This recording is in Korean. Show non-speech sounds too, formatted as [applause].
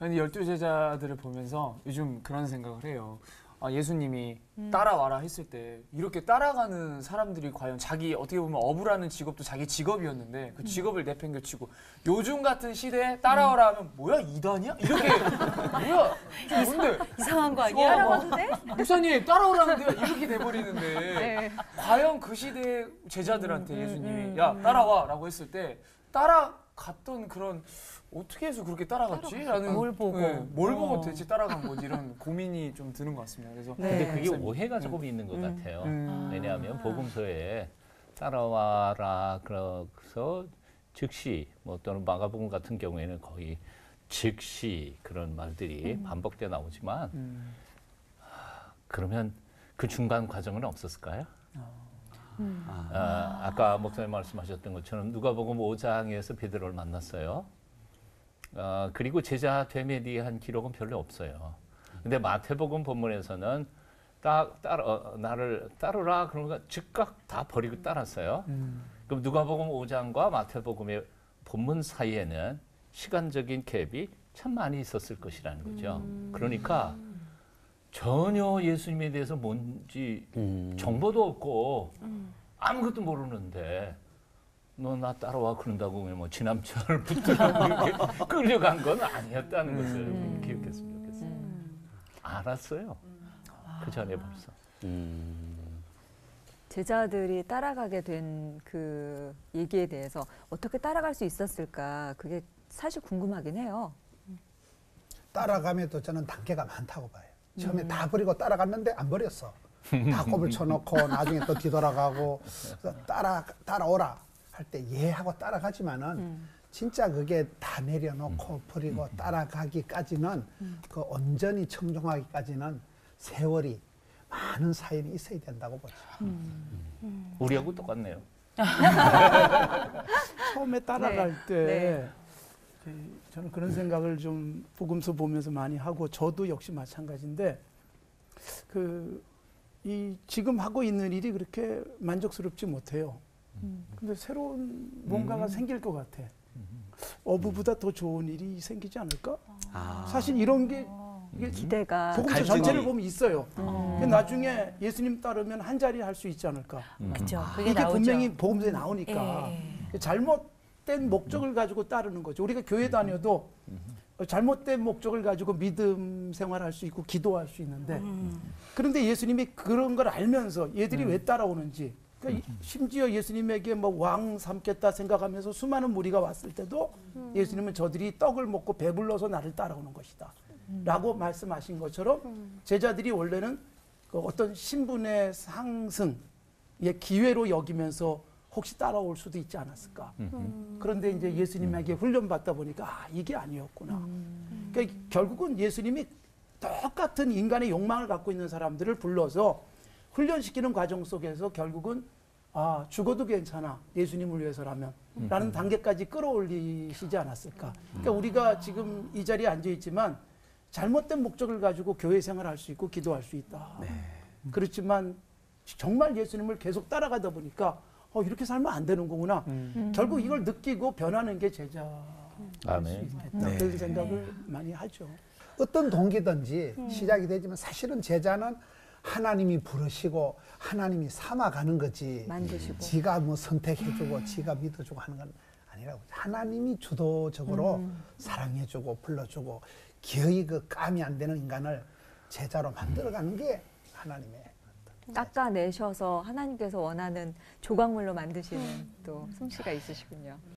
근데 열두 제자들을 보면서 요즘 그런 생각을 해요. 아, 예수님이 음. 따라와라 했을 때 이렇게 따라가는 사람들이 과연 자기 어떻게 보면 어부라는 직업도 자기 직업이었는데 음. 그 직업을 내팽겨치고 요즘 같은 시대에 따라와라 하면 뭐야 이단이야? 이렇게 [laughs] 뭐야 좀 뭔데 이상한 거 어, 아니야? 어. 따라가도 돼? 목사님 따라오라는데 이렇게 돼버리는데 [laughs] 네. 과연 그 시대의 제자들한테 음, 음, 예수님이 음, 야 음. 따라와라고 했을 때 따라 갔던 그런 어떻게 해서 그렇게 따라갔지? 라는 뭘 보고. 네, 뭘 보고 어. 대체 따라간 거지 이런 [laughs] 고민이 좀 드는 것 같습니다. 그래서 네. 근데 그게. 오해가 조금 있는 것 음. 같아요. 음. 왜냐하면 복음서에 따라와라 그래서 즉시 뭐 또는 마가복음 같은 경우에는 거의 즉시 그런 말들이 반복돼 나오지만 음. 그러면 그 중간 과정은 없었을까요? 음. 아, 아까 목사님 말씀하셨던 것처럼 누가복음 5장에서 베드로를 만났어요. 아, 그리고 제자 됨에 대한 기록은 별로 없어요. 근데 마태복음 본문에서는 딱 따라 어, 나를 따르라 그러니까 즉각 다 버리고 따랐어요. 음. 그럼 누가복음 5장과 마태복음의 본문 사이에는 시간적인 갭이 참 많이 있었을 것이라는 거죠. 그러니까 전혀 예수님에 대해서 뭔지 음. 정보도 없고 아무것도 모르는데 너 나 따라와 그런다고 뭐 지남철 [laughs] 붙들고 끌려간 건 아니었다는 것을 음. 기억했으면 좋겠어요. 알았어요. 그 전에 벌써. 음. 제자들이 따라가게 된 그 얘기에 대해서 어떻게 따라갈 수 있었을까? 그게 사실 궁금하긴 해요. 따라가면도 저는 단계가 많다고 봐요. 처음에 다 버리고 따라갔는데 안 버렸어. 다 [laughs] 꼽을 쳐놓고 나중에 또 뒤돌아가고 따라 따라오라 할 때 예 하고 따라가지만은 진짜 그게 다 내려놓고 버리고 따라가기까지는 그 온전히 청종하기까지는 세월이 많은 사연이 있어야 된다고 보죠. 우리하고 똑같네요. [laughs] 처음에 따라갈 네. 때 네. 저는 그런 생각을 좀 복음서 보면서 많이 하고 저도 역시 마찬가지인데 그 이 지금 하고 있는 일이 그렇게 만족스럽지 못해요. 근데 새로운 뭔가가 생길 것 같아. 어부보다 더 좋은 일이 생기지 않을까? 아. 사실 이런 게 이게 기대가 복음서 전체를 보면 있어요. 음. 나중에 예수님 따르면 한 자리 할 수 있지 않을까? 음. 그죠. 이게 분명히 복음서에 나오니까 예. 잘못 된 목적을 가지고 따르는 거죠. 우리가 교회 다녀도 잘못된 목적을 가지고 믿음 생활할 수 있고 기도할 수 있는데 음. 그런데 예수님이 그런 걸 알면서 얘들이 왜 따라오는지 그러니까 이- 심지어 예수님에게 뭐 왕 삼겠다 생각하면서 수많은 무리가 왔을 때도 예수님은 저들이 떡을 먹고 배불러서 나를 따라오는 것이다. 라고 말씀하신 것처럼 제자들이 원래는 그 어떤 신분의 상승의 기회로 여기면서 혹시 따라올 수도 있지 않았을까. 그런데 이제 예수님에게 훈련받다 보니까 아, 이게 아니었구나. 그러니까 결국은 예수님이 똑같은 인간의 욕망을 갖고 있는 사람들을 불러서 훈련시키는 과정 속에서 결국은 아, 죽어도 괜찮아. 예수님을 위해서라면. 라는 단계까지 끌어올리시지 않았을까. 그러니까 우리가 지금 이 자리에 앉아 있지만 잘못된 목적을 가지고 교회 생활할 수 있고 기도할 수 있다. 그렇지만 정말 예수님을 계속 따라가다 보니까 어, 이렇게 살면 안 되는 거구나. 음. 결국 이걸 느끼고 변하는 게 제자. 아멘. 있겠다. 그런 생각을 많이 하죠. 어떤 동기든지 시작이 되지만 사실은 제자는 하나님이 부르시고 하나님이 삼아가는 거지. 만드시고. 지가 뭐 선택해주고 지가 믿어주고 하는 건 아니라고. 하나님이 주도적으로 사랑해주고 불러주고 기어이 그 감이 안 되는 인간을 제자로 만들어가는 게 하나님의 깎아내셔서 하나님께서 원하는 조각물로 만드시는 또 솜씨가 있으시군요.